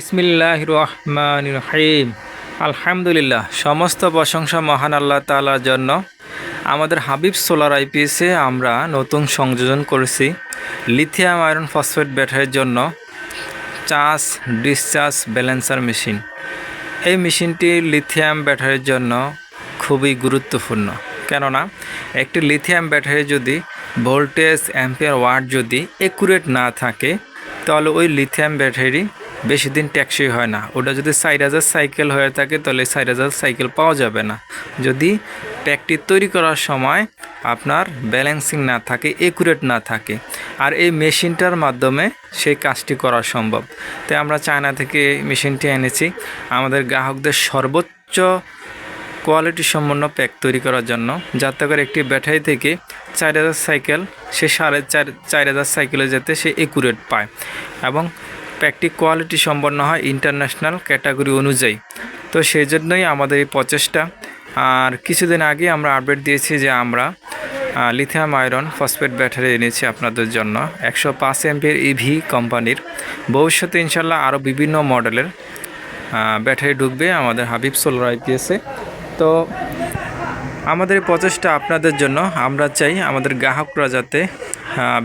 বিসমিল্লাহ রহমান রহিম আলহামদুলিল্লাহ, সমস্ত প্রশংসা মহান আল্লাহ তাআলার জন্য। আমাদের হাবিব সোলার আইপিএসে আমরা নতুন সংযোজন করেছি লিথিয়াম আয়রন ফসফেট ব্যাটারির জন্য চার্জ ডিসচার্জ ব্যালেন্সার মেশিন এই মেশিনটি লিথিয়াম ব্যাটারির জন্য খুবই গুরুত্বপূর্ণ। কেননা, একটি লিথিয়াম ব্যাটারি যদি ভোল্টেজ, অ্যাম্পিয়ার, ওয়াট যদি একুরেট না থাকে, তাহলে ওই লিথিয়াম ব্যাটারি বেশি দিন ট্যাক্সই হয় না। ওটা যদি সাইড হাজার সাইকেল হয়ে থাকে, তাহলে সাইড হাজার সাইকেল পাওয়া যাবে না। যদি ট্যাগটি তৈরি করার সময় আপনার ব্যালেন্সিং না থাকে, একুরেট না থাকে, আর এই মেশিনটার মাধ্যমে সেই কাজটি করা সম্ভব। তাই আমরা চায়না থেকে মেশিনটি এনেছি। আমাদের গ্রাহকদের সর্বোচ্চ কোয়ালিটি সম্পন্ন প্যাক তৈরি করার জন্য, যাতে করে একটি ব্যাটারি থেকে চার হাজার সাইকেল, সে সাড়ে চার চার হাজার সাইকেলে যেতে সে একুরেট পায়। এবং প্যাকটি কোয়ালিটি সম্পন্ন হয় ইন্টারন্যাশনাল ক্যাটাগরি অনুযায়ী। তো সেই জন্যই আমাদের এই প্রচেষ্টা। আর কিছুদিন আগে আমরা আপডেট দিয়েছি যে আমরা লিথিয়াম আয়রন ফসফেট ব্যাটারি এনেছি আপনাদের জন্য। একশো পাঁচ এমপির ইভি কোম্পানির ভবিষ্যতে ইনশাল্লাহ আরও বিভিন্ন মডেলের ব্যাটারি ঢুকবে আমাদের হাবিব সোলার আইপিএসে তো আমাদের এই প্রচেষ্টা আপনাদের জন্য। আমরা চাই আমাদের গ্রাহকরা যাতে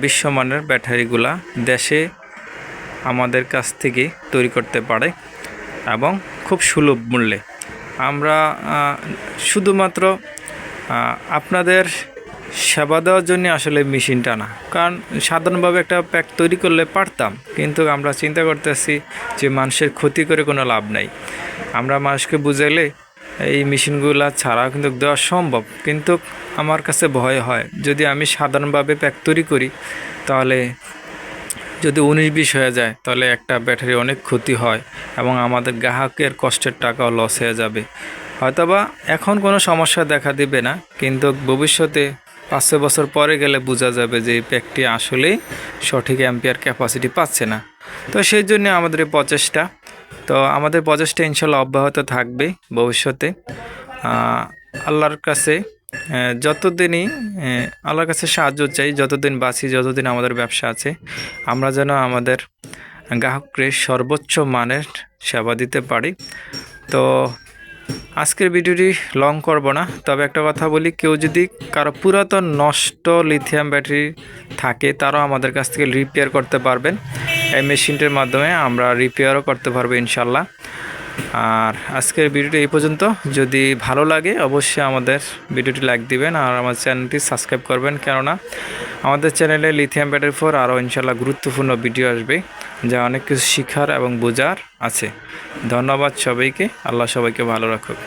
বিশ্বমানের ব্যাটারিগুলা দেশে আমাদের কাছ থেকে তৈরি করতে পারে এবং খুব সুলভ মূল্যে। আমরা শুধুমাত্র আপনাদের সেবা দেওয়ার জন্য আসলে মেশিনটা না। কারণ সাধারণভাবে একটা প্যাক তৈরি করলে পারতাম, কিন্তু আমরা চিন্তা করতেছি যে মানুষের ক্ষতি করে কোনো লাভ নাই। আমরা মানুষকে বুঝাইলে এই মেশিনগুলা ছাড়া কিন্তু দেওয়া সম্ভব, কিন্তু আমার কাছে ভয় হয়। যদি আমি সাধারণভাবে প্যাক তৈরি করি, তাহলে যদি উনিশ বিশ হয়ে যায়, তাহলে একটা ব্যাটারি অনেক ক্ষতি হয় এবং আমাদের গ্রাহকের কষ্টের টাকাও লস হয়ে যাবে। হয়তোবা এখন কোনো সমস্যা দেখা দিবে না, কিন্তু ভবিষ্যতে পাঁচ বছর পরে গেলে বোঝা যাবে যে এই প্যাকটি আসলেই সঠিক অ্যাম্পিয়ার ক্যাপাসিটি পাচ্ছে না। তো সেই জন্য আমাদের এই প্রচেষ্টা। তো আমাদের প্রচেষ্টা ইনশাল্লাহ অব্যাহত থাকবে ভবিষ্যতে। আল্লাহর কাছে যতদিনই আহ, আল্লাহর কাছে সাহায্য চাই যতদিন বাঁচি যতদিন আমাদের ব্যবসা আছে আমরা যেন আমাদের গ্রাহককে সর্বোচ্চ মানের সেবা দিতে পারি। তো আজকের ভিডিওটি লং করব না তবে একটা কথা বলি কেউ যদি কারও পুরাতন নষ্ট লিথিয়াম ব্যাটারি থাকে তারাও আমাদের কাছ থেকে রিপেয়ার করতে পারবেন। এই মেশিনটির মাধ্যমে আমরা রিপেয়ারও করতে পারব ইনশাল্লাহ আর আজকের ভিডিওটি এই পর্যন্ত। যদি ভালো লাগে, অবশ্যই আমাদের ভিডিওটি লাইক দিবেন আর আমার চ্যানেলটি সাবস্ক্রাইব করবেন। কেননা, আমাদের চ্যানেলে লিথিয়াম ব্যাটারি ফোর আরও ইনশাল্লাহ গুরুত্বপূর্ণ ভিডিও আসবে, যা অনেক কিছু শিখার এবং বোঝার আছে। ধন্যবাদ সবাইকে। আল্লাহ সবাইকে ভালো রাখুক।